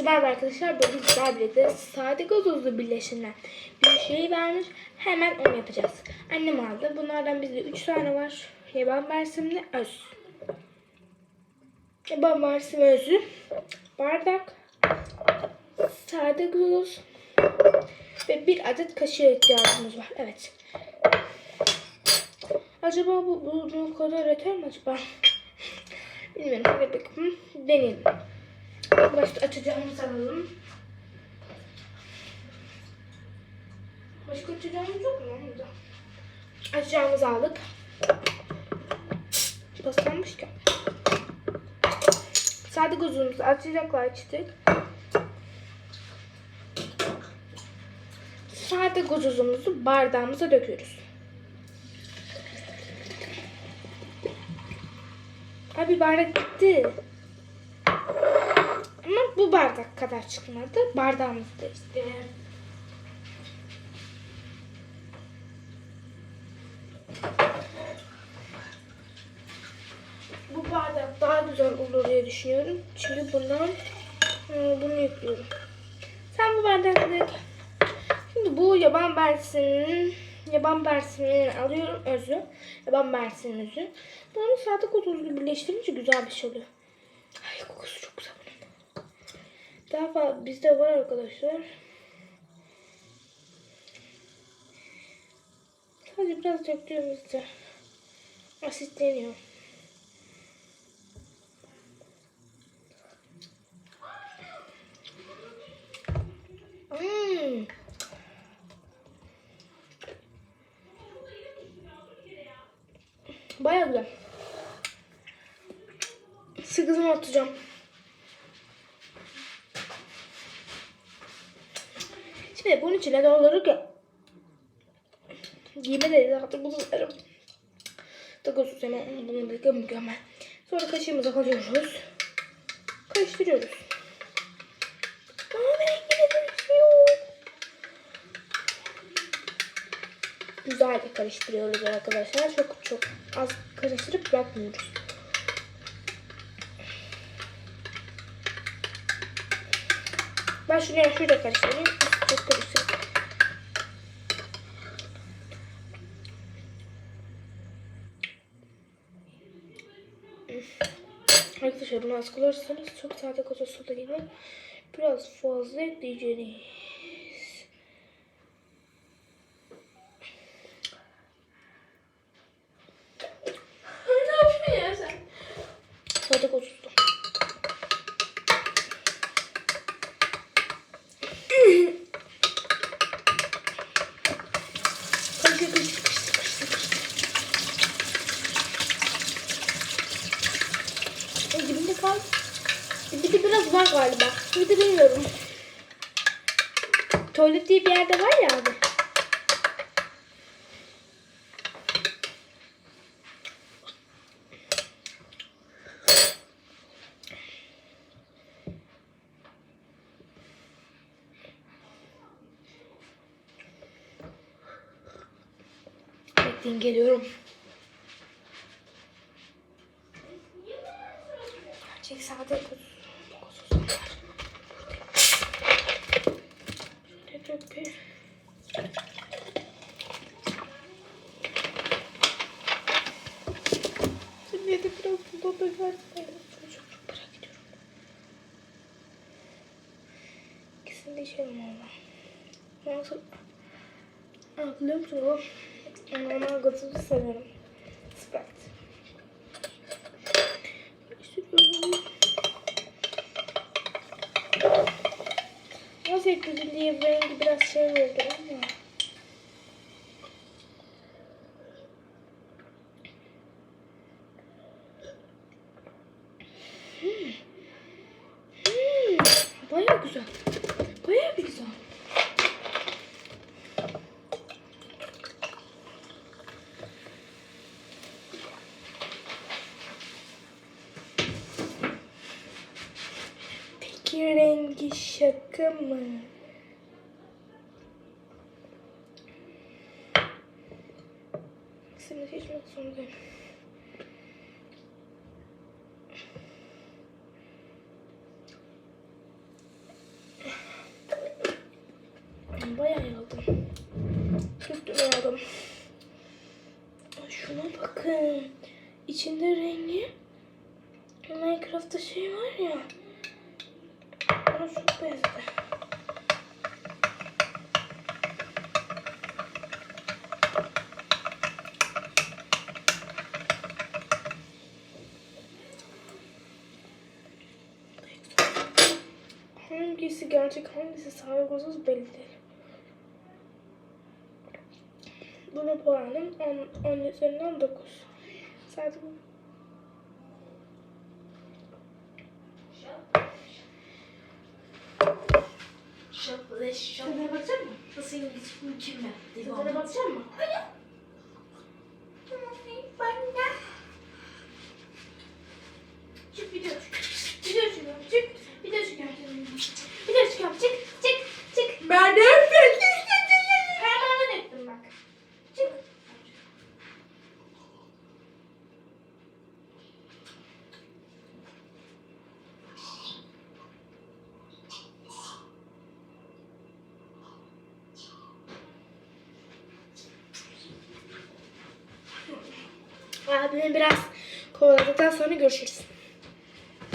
Herkese merhaba arkadaşlar. Bugün sizlerle birlikte sade gazozlu birleşimden bir şey vermiş. Hemen onu yapacağız. Annem aldı. Bunlardan bizde 3 tane var. Yaban mersimli öz. Yaban mersim özü. Bardak. Sade gazoz. Ve bir adet kaşığa ihtiyacımız var. Evet. Acaba bu, bu, bu kadar yeter mi acaba? Bilmiyorum. Hadi bakalım. Deneyelim. Başta açacağımızı alalım. Başka açacağımız yok mu burada? Açacağımızı aldık. Paslanmış ki. Sade gazozumuzu açacaklar açtık. Sade gazozumuzu bardağımıza döküyoruz. Abi bardak gitti. Bu bardak kadar çıkmadı. Bardağımız da işte. Bu bardak daha güzel olur diye düşünüyorum. Çünkü bundan e, bunu yüklüyorum. Sen bu bardakları Şimdi bu yaban bersinin yaban bersini alıyorum özü. Yaban bersinin özü. Bunu sade kutuzlu birleştirince güzel bir şey oluyor. Ay kokusu. Daha fazla bizde var arkadaşlar. Sadece biraz döktüğümüzde asitleniyor. Hmm. Bayağı güzel. Sıkızımı atacağım. Şimdi bunun içine doldururken giyme de zaten bulurlarım. Takıyoruz hemen bunu da mükemmel. Sonra kaşığımıza alıyoruz. Karıştırıyoruz. Dönüşüyor. Güzel de karıştırıyoruz arkadaşlar. Çok çok az karıştırıp bırakmıyoruz. Ben şuraya şurada karıştırayım. Çok karıştırayım. Arkadaşlar bunu az kullanırsanız çok sade koza soda geliyor. Biraz fazla ekleyeceğiz. Galiba. De bilmiyorum. Tuvalet diye bir yerde var ya abi. Geliyorum. Gerçek sade kuzusu Şimdi de biraz suda da versene. Çok merak ediyorum. İkisini de valla. Nasıl? Aa, biliyor musun o? Normal gazozu severim. Sprite. Sürüyorum. Nasıl ekledin diye rengi biraz şey oldu ama. Hmm. Hmm. Baya güzel. Baya bir güzel. Peki rengi şaka mı? Şimdi seçmek zorundayım. Bayağı yaldım. Sütlü yaldım. Ay Şuna bakın. İçinde rengi. Minecraft'ta şey var ya. Benzedi. Hangisi gerçek hangisi sargozuz belli değil. Buna puanım 10, 10 üzerinden 9. Sadece bu. Şapleş şapleş. Tadına bakacak mısın? Nasıl İngiliz mükemmel. Tadına bakacak mısın? Çık Abimi biraz kovaladıktan sonra görüşürüz.